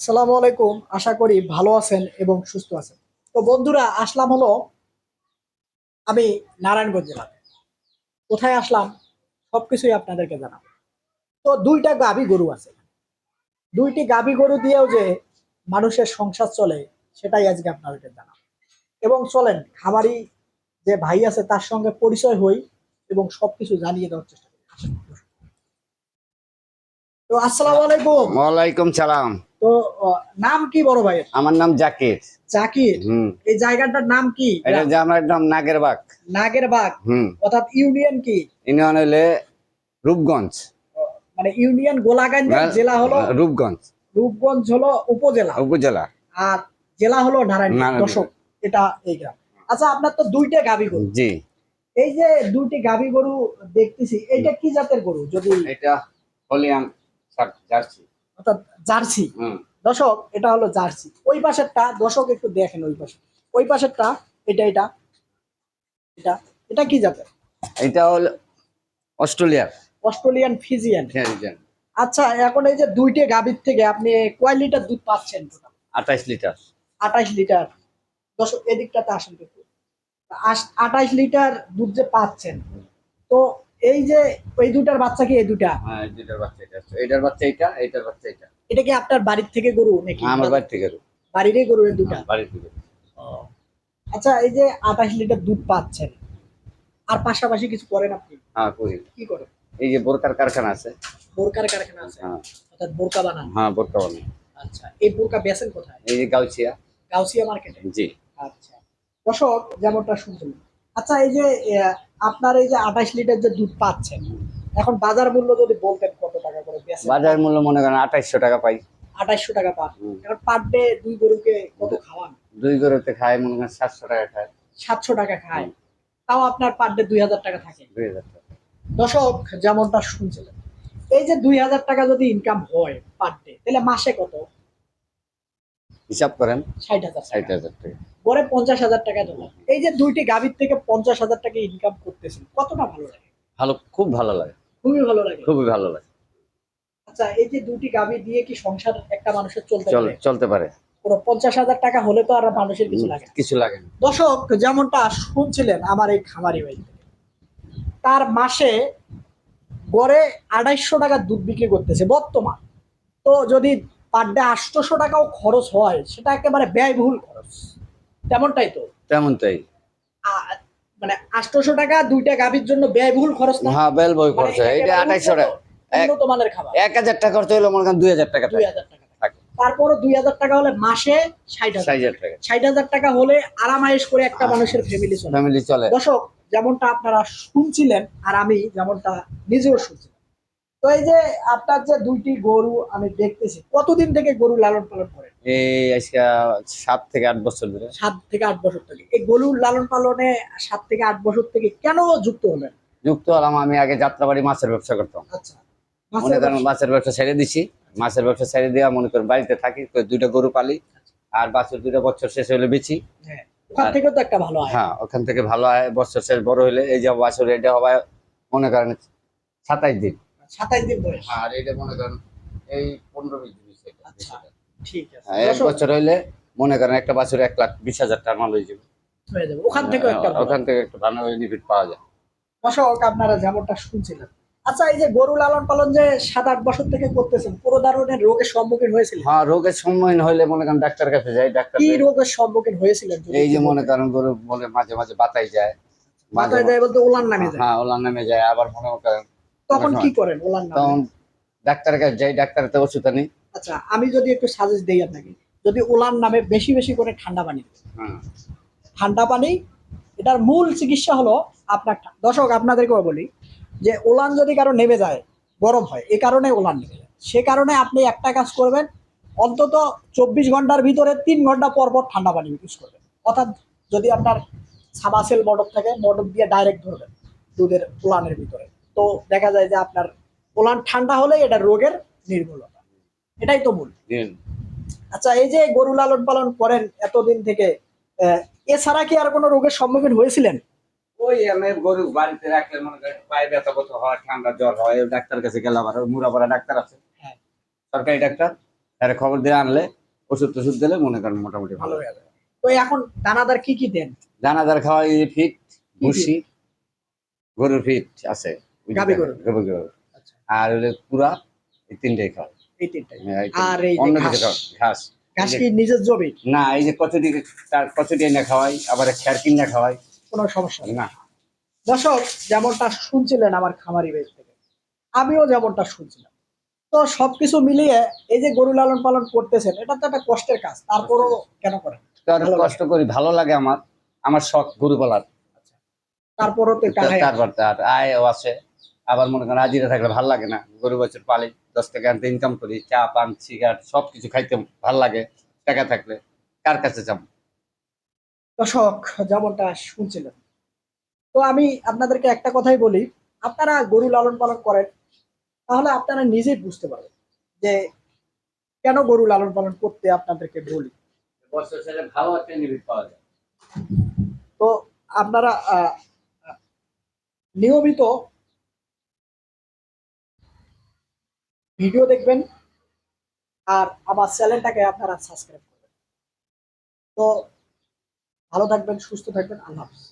আসসালামু আলাইকুম। আশা করি ভালো আছেন এবং সুস্থ আছেন। তো বন্ধুরা, আসলাম হলো আমি নারায়ণগঞ্জ জেলাতে। কোথায় আসলাম? সবকিছুই আপনাদেরকে জানাব। তো দুইটা গাভী গরু আছে। দুইটি গাভী গরু দিয়েও যে মানুষের সংসার চলে, সেটাই আজকে আপনাদেরকে জানাব। এবং চলেন, খামারি যে ভাই আছে, তার সঙ্গে পরিচয় হই এবং সবকিছু জানিয়ে দেওয়ার চেষ্টা করি। তো আসসালামু আলাইকুম। ওয়ালাইকুম সালাম। তো নাম কি বড় ভাইয়ের? আমার নাম জাকির। জাকির? এই জায়গাটার নাম কি? এটা যে আমার একদম নাগের বাগ নাগের বাগ হুম। অর্থাৎ ইউনিয়ন কি? ইউনিয়ন হইলে রূপগঞ্জ। মানে ইউনিয়ন গোলাগঞ্জ হ্যাঁ। জেলা হলো রূপগঞ্জ। রূপগঞ্জ হলো উপজেলা। উপজেলা। আর জেলা হলো নারায়ণ। দশক এটা এই গ্রাম। আচ্ছা আপনার তো দুইটা গাভী গরু। জি। এই যে দুইটি গাভী গরু দেখতেছি এটা কি জাতের গরু? যদি এটা হলিয়ান জার্সি। অর্থাৎ জার্সি। হুম। দর্শক এটা হলো জার্সি। ওই পাশেরটা দর্শক একটু দেখেন ওই পাশে। ওই পাশেরটা এটা এটা এটা এটা কি জাতের? এটা হলো অস্ট্রেলিয়ার। Australian Friesian. আচ্ছা এখন এই যে দুইটে গাভীর থেকে আপনি কয় লিটার দুধ পাচ্ছেন আঠাইশ লিটার। আঠাইশ লিটার। দর্শক এদিকটাতে আসেন আঠাইশ লিটার দুধ যে পাচ্ছেন তো এই যে এই দুটার বাচ্চা কি এই দুটা? হ্যাঁ এই দুটার বাচ্চা এটা এটার বাচ্চা এটা এটার বাচ্চা এটা এটা কি আপনার বাড়ির থেকে গরু নাকি? আমার বাড়ি থেকে গরু। বাড়িরই গরু এই দুটা? বাড়ির থেকে আচ্ছা এই যে আঠাশ লিটার দুধ পাচ্ছেন আর পাশাপাশি কিছু করেন আপনি? হ্যাঁ করি। কি করেন? এই যে বোরকার কারখানা আছে। বোরকার কারখানা আছে? হ্যাঁ। অর্থাৎ বোরকা বানান। হ্যাঁ বোরকা বানাই। আচ্ছা এই বোরকা বেচেন কোথায়? এই যে গাউছিয়া। গাউসিয়া মার্কেটে? জি। আচ্ছা। দর্শক যেমনটা শুনছিলেন আচ্ছা এই যে আপনার এই যে আঠাশ লিটার যে দুধ পাচ্ছেন এখন বাজার মূল্য যদি বলতেন কত টাকা করে বাজার মূল্য মনে করেন আঠাইশশো টাকা পাই। আঠাইশশো টাকা পান। এখন পার ডে দুই গরুকে কত খাওয়ান? দুই গরুতে খায় মনে করেন সাতশো টাকা খায়। সাতশো টাকা খায়। তাও আপনার পার ডে দুই হাজার টাকা থাকে। দুই হাজার টাকা। দর্শক যেমনটা শুনছিলেন এই যে দুই হাজার টাকা যদি ইনকাম হয় পার ডে তাহলে মাসে কত? হিসাব করেন ষাট হাজার ষাট হাজার টাকা। পরে পঞ্চাশ হাজার টাকা জমা এই যে দুইটি গাভীর থেকে পঞ্চাশ হাজার টাকা ইনকাম করতেছেন কতটা ভালো লাগে? ভালো খুব ভালো লাগে। খুবই ভালো লাগে? খুবই ভালো লাগে। আচ্ছা এই যে দুটি গাভী দিয়ে কি সংসার একটা মানুষের চলতে পারে? চলতে পারে। কোনো পঞ্চাশ হাজার টাকা হলে তো আর মানুষের কিছু লাগে কিছু লাগে দর্শক যেমনটা শুনছিলেন আমার এই খামারি ভাই তার মাসে গড়ে আড়াইশো টাকা দুধ বিক্রি করতেছে বর্তমান। তো যদি পার ডে আটশোশো টাকাও খরচ হয় সেটা একেবারে ব্যয়বহুল খরচ। তেমনটাই তো? তেমন তাই মানে আটশোশো টাকা দুইটা গাভীর জন্য ব্যয়বহুল খরচ না? হ্যাঁ। মানে খরচ হয় এটা আঠাইশশো টাকা। উন্নত- মানের খাবার। এক হাজার টাকা খরচ হইল মনে করেন দুই হাজার টাকা দুই হাজার টাকা তারপরও দুই হাজার টাকা হলে মাসে ষাট হাজার টাকা। ষাট হাজার টাকা হলে আরামায়েশ করে একটা মানুষের ফ্যামিলি চলে। ফ্যামিলি চলে। দর্শক যেমনটা আপনারা শুনছিলেন আর আমি যেমনটা নিজেও শুনছিলাম তো এই যে আপনার যে দুইটি গরু আমি দেখতেছি কতদিন থেকে গরু লালন পালন করেন? এই আজকে সাত থেকে আট বছর ধরে। সাত থেকে আট বছর থেকে। এই গরুর লালন পালনে সাত থেকে আট বছর থেকে কেন যুক্ত হলেন? যুক্ত হলাম আমি আগে যাত্রাবাড়ি মাছের ব্যবসা করতাম। আচ্ছা। মনে মাছের করেন ব্যবসা। মাছের ব্যবসা ছেড়ে দিছি। মাছের ব্যবসা ছেড়ে দেওয়া মনে করেন বাড়িতে থাকি দুইটা গরু পালি আর বাছুর দুইটা বছর শেষ হলে বেচি। হ্যাঁ ওখান থেকে তো একটা ভালো হয়। হ্যাঁ ওখান থেকে ভালো হয় বছর শেষ বড় হলে এই যে বাছুর এটা হবে মনে করেন সাতাইশ দিন। সাতাইশ দিন বয়স আর এটা মনে করেন এই পনেরো বিশ দিন আচ্ছা। ঠিক আছে। হ্যাঁ, এক বছর হইলে মনে করেন একটা বছর এক লাখ বিশ হাজার টাকা মাল হয়ে যাবে। ওখান থেকেও একটা হ্যাঁ, ওখান থেকে একটা ভালো বেনিফিট পাওয়া যায়। দর্শক আপনারা যেমনটা শুনছিলেন। আচ্ছা এই যে গরু লালন পালন যে সাত আট বছর থেকে করতেছেন কোনো ধরনের রোগের সম্মুখীন হয়েছিলেন? হ্যাঁ রোগের সম্মুখীন হইলে মনে করেন ডাক্তার কাছে যাই ডাক্তার কি রোগের সম্মুখীন হয়েছিলেন এই যে মনে করেন গরু বলে মাঝে মাঝে বাতাই যায়। মাথায় দেয় বলতে ওলান নামে যায়। হ্যাঁ ওলার নামে যায়। আবার মনে করেন তখন কি করেন ওলান তখন নামে ডাক্তারের কাছে যাই ডাক্তারের তো ওষুধ আনি। আচ্ছা আমি যদি একটু সাজেস্ট দিই আপনাকে যদি ওলান নামে বেশি বেশি করে ঠান্ডা পানি হ্যাঁ। ঠান্ডা পানি এটার মূল চিকিৎসা হলো আপনার দর্শক আপনাদেরকেও বলি যে ওলান যদি কারও নেমে যায় গরম হয় এই কারণে ওলান নেমে যায়। সে কারণে আপনি একটা কাজ করবেন অন্তত চব্বিশ ঘণ্টার ভিতরে তিন ঘণ্টা পর পর ঠান্ডা পানি ইউজ করবেন। অর্থাৎ যদি আপনার সাবাসেল মোটর থাকে মোটর দিয়ে ডাইরেক্ট ধরবেন দুধের ওলানের ভিতরে। তো দেখা যায় যে আপনার ওলান ঠান্ডা হলে এটা রোগের নির্মূলতা। এটাই তো মূল। আচ্ছা এই যে গরু লালন পালন করেন এতদিন থেকে আহ, এছাড়া কি আর কোনো রোগের সম্মুখীন হয়েছিলেন? ওই আমি গরু বাড়িতে রাখলে মনে করেন পায়ে ব্যথা কত হয় ঠান্ডা জ্বর হয় ডাক্তার কাছে গেলাম আর মুরাপাড়া ডাক্তার আছে। হ্যাঁ। সরকারি ডাক্তার এর খবর দিয়ে আনলে ওষুধ টষুধ দিলে মনে করেন মোটামুটি ভালো ভালো হয়ে যাবে তো এখন দানাদার কি কি দেন? দানাদার খাওয়াই ফিট ভুসি গরুর ফিট আছে। আচ্ছা। আর হলে পুরা এই তিনটাই খাওয়াই এই তিনটাই। আর এই অন্য কিছু ঘাস। ঘাস কি নিজের জমি? না এই যে কচুটি কচুটি এনে খাওয়াই আবার খেয়ার কিনে খাওয়াই। কোনো সমস্যা না। দর্শক যেমনটা শুনছিলেন আমার খামারি বেশ থেকে আমিও যেমনটা শুনছিলাম। তো সবকিছু মিলিয়ে এই যে গরু লালন পালন করতেছেন এটা তো একটা কষ্টের কাজ। তারপরও কেন করেন। কষ্ট করি ভালো লাগে আমার। আমার শখ গরু পালার। তারপরও তো টাকা তারপর তার আয়ও আছে। আবার মনে করেন আজিরা থাকলে ভালো লাগে না। গরু বছর পালি দশ টাকা আনতে ইনকাম করি চা পান সিগারেট সব কিছু খাইতে ভালো লাগে টাকা থাকলে। কার কাছে চাম দর্শক যেমনটা শুনছিলেন। তো আমি আপনাদেরকে একটা কথাই বলি আপনারা গরু লালন পালন করেন তাহলে আপনারা নিজেই বুঝতে পারবেন যে কেন গরু লালন পালন করতে আপনাদেরকে বলি। বছর ছেলে ভালো একটা নিবিড় পাওয়া যায়। তো আপনারা নিয়মিত ভিডিও দেখবেন আর আমার চ্যানেলটাকে আপনারা সাবস্ক্রাইব করবেন। তো ভালো থাকবেন, সুস্থ থাকবেন, আল্লাহ হাফিজ।